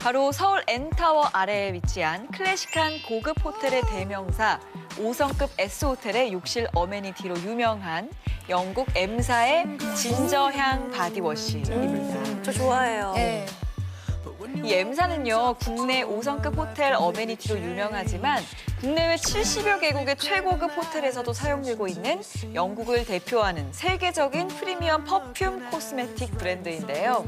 바로 서울 N타워 아래에 위치한 클래식한 고급 호텔의 대명사 5성급 S호텔의 욕실 어메니티로 유명한 영국 M사의 진저향 바디워시입니다. 저 좋아해요. 네. 이 M사는요, 국내 5성급 호텔 어메니티로 유명하지만 국내외 70여 개국의 최고급 호텔에서도 사용되고 있는 영국을 대표하는 세계적인 프리미엄 퍼퓸 코스메틱 브랜드인데요.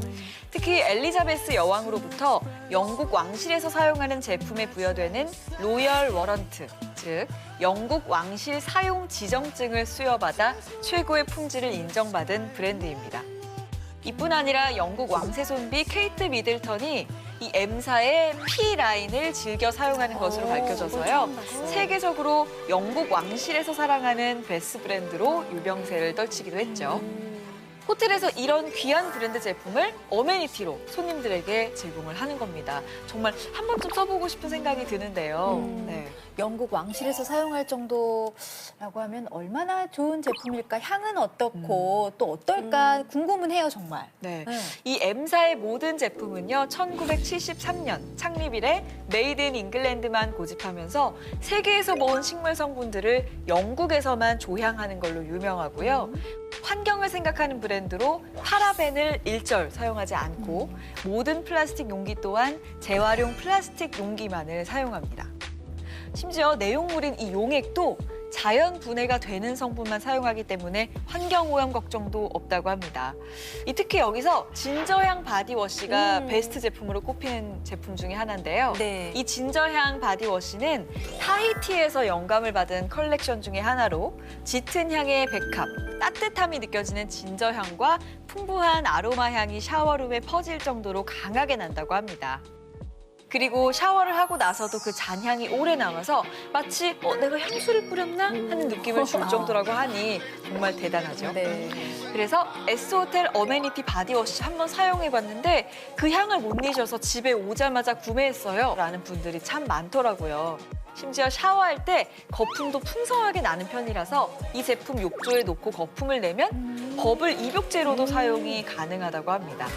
특히 엘리자베스 여왕으로부터 영국 왕실에서 사용하는 제품에 부여되는 로열 워런트, 즉 영국 왕실 사용 지정증을 수여받아 최고의 품질을 인정받은 브랜드입니다. 이뿐 아니라 영국 왕세 손비 케이트 미들턴이 이 M사의 P 라인을 즐겨 사용하는 것으로 밝혀져서요. 세계적으로 영국 왕실에서 사랑하는 베스 브랜드로 유명세를 떨치기도 했죠. 호텔에서 이런 귀한 브랜드 제품을 어메니티로 손님들에게 제공을 하는 겁니다. 정말 한 번쯤 써보고 싶은 생각이 드는데요. 음. 네. 영국 왕실에서 사용할 정도라고 하면 얼마나 좋은 제품일까? 향은 어떻고 또 어떨까 궁금은 해요 정말. 네. 네. 이 M사의 모든 제품은요, 1973년 창립 이래 메이드 인 잉글랜드만 고집하면서 세계에서 모은 식물 성분들을 영국에서만 조향하는 걸로 유명하고요. 환경을 생각하는 브랜드로 파라벤을 일절 사용하지 않고 모든 플라스틱 용기 또한 재활용 플라스틱 용기만을 사용합니다. 심지어 내용물인 이 용액도 자연 분해가 되는 성분만 사용하기 때문에 환경 오염 걱정도 없다고 합니다. 이 특히 여기서 진저향 바디워시가 음. 베스트 제품으로 꼽히는 제품 중에 하나인데요. 네. 이 진저향 바디워시는 타히티에서 영감을 받은 컬렉션 중에 하나로 짙은 향의 백합, 따뜻함이 느껴지는 진저향과 풍부한 아로마 향이 샤워룸에 퍼질 정도로 강하게 난다고 합니다. 그리고 샤워를 하고 나서도 그 잔향이 오래 남아서 마치 어, 내가 향수를 뿌렸나 하는 느낌을 줄 정도라고 하니 정말 대단하죠. 네. 그래서 S호텔 어메니티 바디워시 한번 사용해봤는데 그 향을 못 잊어서 집에 오자마자 구매했어요. 라는 분들이 참 많더라고요. 심지어 샤워할 때 거품도 풍성하게 나는 편이라서 이 제품 욕조에 놓고 거품을 내면 버블 입욕제로도 사용이 가능하다고 합니다.